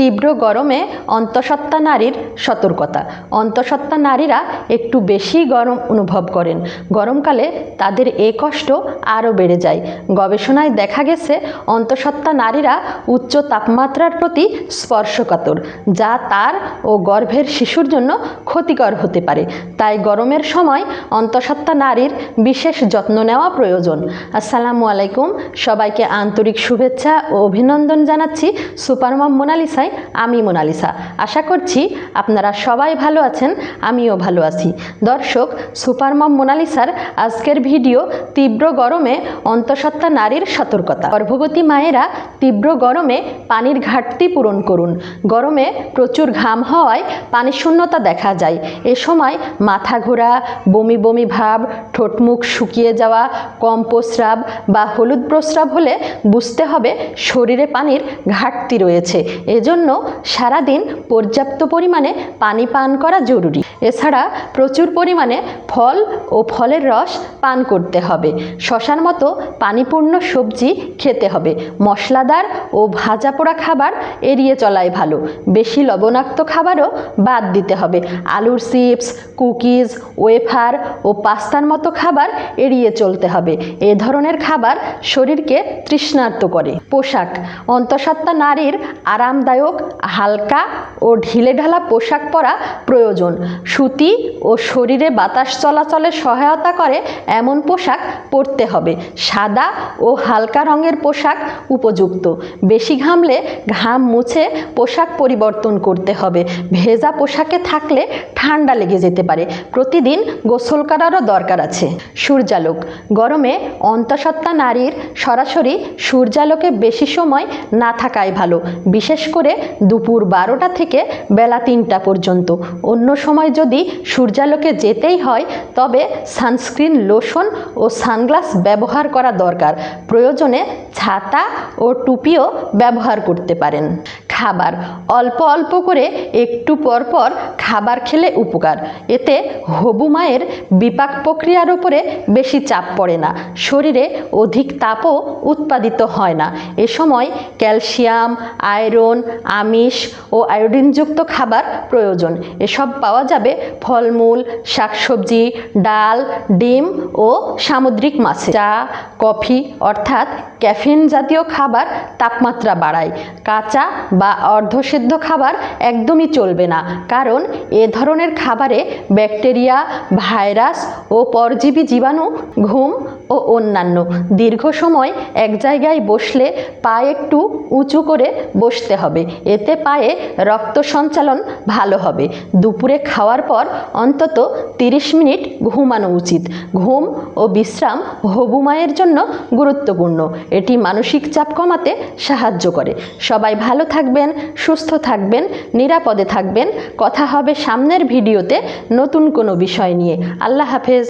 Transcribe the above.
তীব্র গরমে অন্তঃসত্ত্বা নারীর সতর্কতা। অন্তঃসত্ত্বা নারীরা একটু বেশি গরম অনুভব করেন। গরমকালে তাদের এ কষ্ট আরও বেড়ে যায়। গবেষণায় দেখা গেছে, অন্তঃসত্ত্বা নারীরা উচ্চ তাপমাত্রার প্রতি স্পর্শকাতর, যা তার ও গর্ভের শিশুর জন্য ক্ষতিকর হতে পারে। তাই গরমের সময় অন্তঃসত্ত্বা নারীর বিশেষ যত্ন নেওয়া প্রয়োজন। আসসালামু আলাইকুম। সবাইকে আন্তরিক শুভেচ্ছা ও অভিনন্দন জানাচ্ছি সুপারমম মোনালিসায়। আমি মোনালিসা। আশা করছি আপনারা সবাই ভালো আছেন, আমিও ভালো আছি। দর্শক, সুপারমম মোনালিসার আজকের ভিডিও তীব্র গরমে অন্তঃসত্ত্বা নারীর সতর্কতা। গর্ভবতী মায়েরা তীব্র গরমে পানির ঘাটতি পূরণ করুন। গরমে প্রচুর ঘাম হওয়ায় পানি শূন্যতা দেখা যায়। এ সময় মাথা ঘোরা, বমি বমি ভাব ঠোঁটমুখ শুকিয়ে যাওয়া, কম প্রস্রাব বা হলুদ প্রস্রাব হলে বুঝতে হবে শরীরে পানির ঘাটতি রয়েছে। এজন্য সারাদিন পর্যাপ্ত পরিমাণে পানি পান করা জরুরি। এছাড়া প্রচুর পরিমাণে ফল ও ফলের রস পান করতে হবে। শশার মতো পানিপূর্ণ সবজি খেতে হবে। মশলাদার ও ভাজা পোড়া খাবার এড়িয়ে চলাই ভালো। বেশি লবণাক্ত খাবারও বাদ দিতে হবে। আলুর চিপস, কুকিজ, ওয়েফার ও পাস্তার মতো খাবার এড়িয়ে চলতে হবে। এ ধরনের খাবার শরীরকে তৃষ্ণার্ত করে। পোশাক, অন্তঃসত্ত্বা নারীর আরামদায়ক হালকা ও ঢিলেঢালা পোশাক পরা প্রয়োজন। সুতি ও শরীরে বাতাস চলাচলে সহায়তা করে এমন পোশাক পরতে হবে। সাদা ও হালকা রঙের পোশাক উপযুক্ত। বেশি ঘামলে ঘাম মুছে পোশাক পরিবর্তন করতে হবে। ভেজা পোশাকে থাকলে ঠান্ডা লেগে যেতে পারে। প্রতিদিন গোসল করারও দরকার আছে। সূর্যালোক। গরমে অন্তঃসত্ত্বা নারীর সরাসরি সূর্যালোকে বেশি সময় না থাকাই ভালো। বিশেষ করে দুপুর বারোটা থেকে বেলা তিনটা পর্যন্ত। অন্য সময় যদি সূর্যালোকে যেতেই হয়, তবে সানস্ক্রিন লোশন ও সানগ্লাস ব্যবহার করা দরকার। প্রয়োজনে ছাতা ও টুপিও ব্যবহার করতে পারেন। খাবার, অল্প অল্প করে একটু পর পর খাবার খেলে উপকার। এতে হবু মায়ের বিপাক প্রক্রিয়ার উপরে বেশি চাপ পড়ে না। শরীরে অধিক তাপও উৎপাদিত হয় না। এ সময় ক্যালসিয়াম, আয়রন, আমিষ ও আয়োডিনযুক্ত খাবার প্রয়োজন। এসব পাওয়া যাবে ফলমূল, শাকসবজি, ডাল, ডিম ও সামুদ্রিক মাছে। চা, কফি অর্থাৎ ক্যাফিন জাতীয় খাবার তাপমাত্রা বাড়ায়। কাঁচা বা অর্ধসিদ্ধ খাবার একদমই চলবে না। কারণ এ ধরনের খাবারে ব্যাকটেরিয়া, ভাইরাস ও পরজীবী জীবাণু ঘুম ও অন্যান্য। দীর্ঘ সময় এক জায়গায় বসলে পা একটু উঁচু করে বসতে হবে। এতে পায়ে রক্ত সঞ্চালন ভালো হবে। দুপুরে খাওয়ার পর অন্তত তিরিশ মিনিট ঘুমানো উচিত। ঘুম ও বিশ্রাম হবু মায়ের জন্য গুরুত্বপূর্ণ। এটি মানসিক চাপ কমাতে সাহায্য করে। সবাই ভালো থাকবেন, সুস্থ থাকবেন, নিরাপদে থাকবেন। কথা হবে সামনের ভিডিওতে নতুন কোনো বিষয় নিয়ে। আল্লাহ হাফেজ।